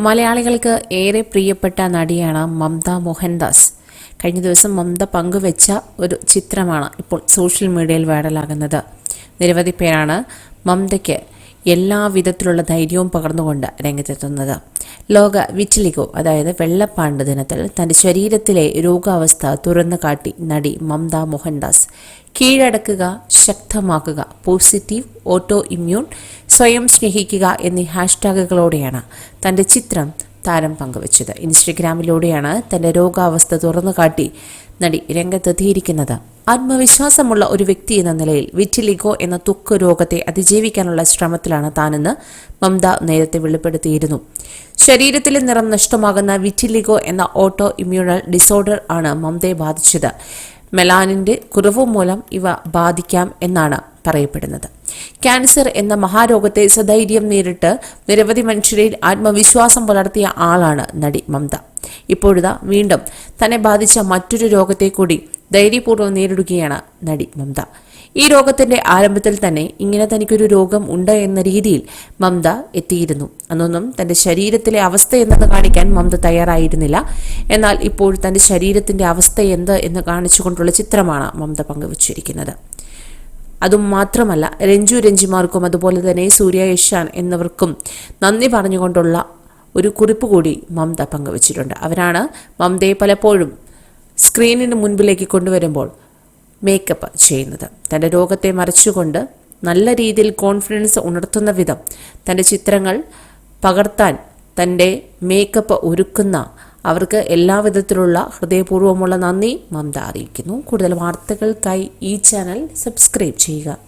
മലയാളികൾക്ക് ഏറെ പ്രിയപ്പെട്ട നടിയാണ് മമത മോഹൻദാസ്. കഴിഞ്ഞ ദിവസം മമത പങ്കുവെച്ച ഒരു ചിത്രമാണ് ഇപ്പോൾ സോഷ്യൽ മീഡിയയിൽ വൈറലാകുന്നത്. നിരവധി പേരാണ് മമതയ്ക്ക് എല്ലാ വിധത്തിലുള്ള ധൈര്യവും പകർന്നുകൊണ്ട് രംഗത്തെത്തുന്നത്. ലോക വിറ്റിലിഗോ അതായത് വെള്ളപ്പാണ്ട് ദിനത്തിൽ തന്റെ ശരീരത്തിലെ രോഗാവസ്ഥ തുറന്നു കാട്ടി നടി മമത മോഹൻദാസ്. കീഴടക്കുക ശക്തമാക്കുക പോസിറ്റീവ് ഓട്ടോ ഇമ്മ്യൂൺ സ്വയം സ്നേഹിക്കുക എന്നീ ഹാഷ്ടാഗുകളോടെയാണ് തന്റെ ചിത്രം താരം പങ്കുവച്ചത്. ഇൻസ്റ്റഗ്രാമിലൂടെയാണ് തന്റെ രോഗാവസ്ഥ തുറന്നു കാട്ടി നടി രംഗത്തെത്തിയിരിക്കുന്നത് ആത്മവിശ്വാസമുള്ള ഒരു വ്യക്തി എന്ന നിലയിൽ വിറ്റിലിഗോ എന്ന തുക്ക് രോഗത്തെ അതിജീവിക്കാനുള്ള ശ്രമത്തിലാണ് താനെന്ന് മമത നേരത്തെ വെളിപ്പെടുത്തിയിരുന്നു. ശരീരത്തിലെ നിറം നഷ്ടമാകുന്ന വിറ്റിലിഗോ എന്ന ഓട്ടോ ഇമ്മ്യൂണൽ ഡിസോർഡർ ആണ് മമതയെ ബാധിച്ചത്. മെലാനിന്റെ കുറവ് മൂലം ഇവ ബാധിക്കാം എന്നാണ് പറയപ്പെടുന്നത്. ക്യാൻസർ എന്ന മഹാരോഗത്തെ സധൈര്യം നേരിട്ട് നിരവധി മനുഷ്യരിൽ ആത്മവിശ്വാസം പുലർത്തിയ ആളാണ് നടി മമത. ഇപ്പോഴിതാ വീണ്ടും തന്നെ ബാധിച്ച മറ്റൊരു രോഗത്തെ കൂടി ധൈര്യപൂർവം നേരിടുകയാണ് നടി മമത. ഈ രോഗത്തിന്റെ ആരംഭത്തിൽ തന്നെ ഇങ്ങനെ തനിക്കൊരു രോഗം ഉണ്ട് എന്ന രീതിയിൽ മമത എത്തിയിരുന്നു. അന്നൊന്നും തന്റെ ശരീരത്തിലെ അവസ്ഥ എന്തെന്ന് കാണിക്കാൻ മമത തയ്യാറായിരുന്നില്ല. എന്നാൽ ഇപ്പോൾ തന്റെ ശരീരത്തിന്റെ അവസ്ഥ എന്ത് എന്ന് കാണിച്ചുകൊണ്ടുള്ള ചിത്രമാണ് മമത പങ്കുവച്ചിരിക്കുന്നത്. അതും മാത്രമല്ല രഞ്ജു രഞ്ജിമാർക്കും അതുപോലെ തന്നെ സൂര്യ യശാൻ എന്നിവർക്കും നന്ദി പറഞ്ഞുകൊണ്ടുള്ള ഒരു കുറിപ്പ് കൂടി മമത പങ്കുവച്ചിട്ടുണ്ട്. അവരാണ് മമതയെ പലപ്പോഴും സ്ക്രീനിന് മുൻപിലേക്ക് കൊണ്ടുവരുമ്പോൾ മേക്കപ്പ് ചെയ്യുന്നത്. തന്റെ രോഗത്തെ മറച്ചുകൊണ്ട് നല്ല രീതിയിൽ കോൺഫിഡൻസ് ഉണർത്തുന്ന വിധം തന്റെ ചിത്രങ്ങൾ പകർത്താൻ തന്റെ മേക്കപ്പ് ഒരുക്കുന്ന അവർക്ക് എല്ലാവിധത്തിലുള്ള ഹൃദയപൂർവമുള്ള നന്ദി. മമത അറിയിക്കുന്നു കൂടുതൽ വാർത്തകൾക്കായി ഈ ചാനൽ സബ്സ്ക്രൈബ് ചെയ്യുക.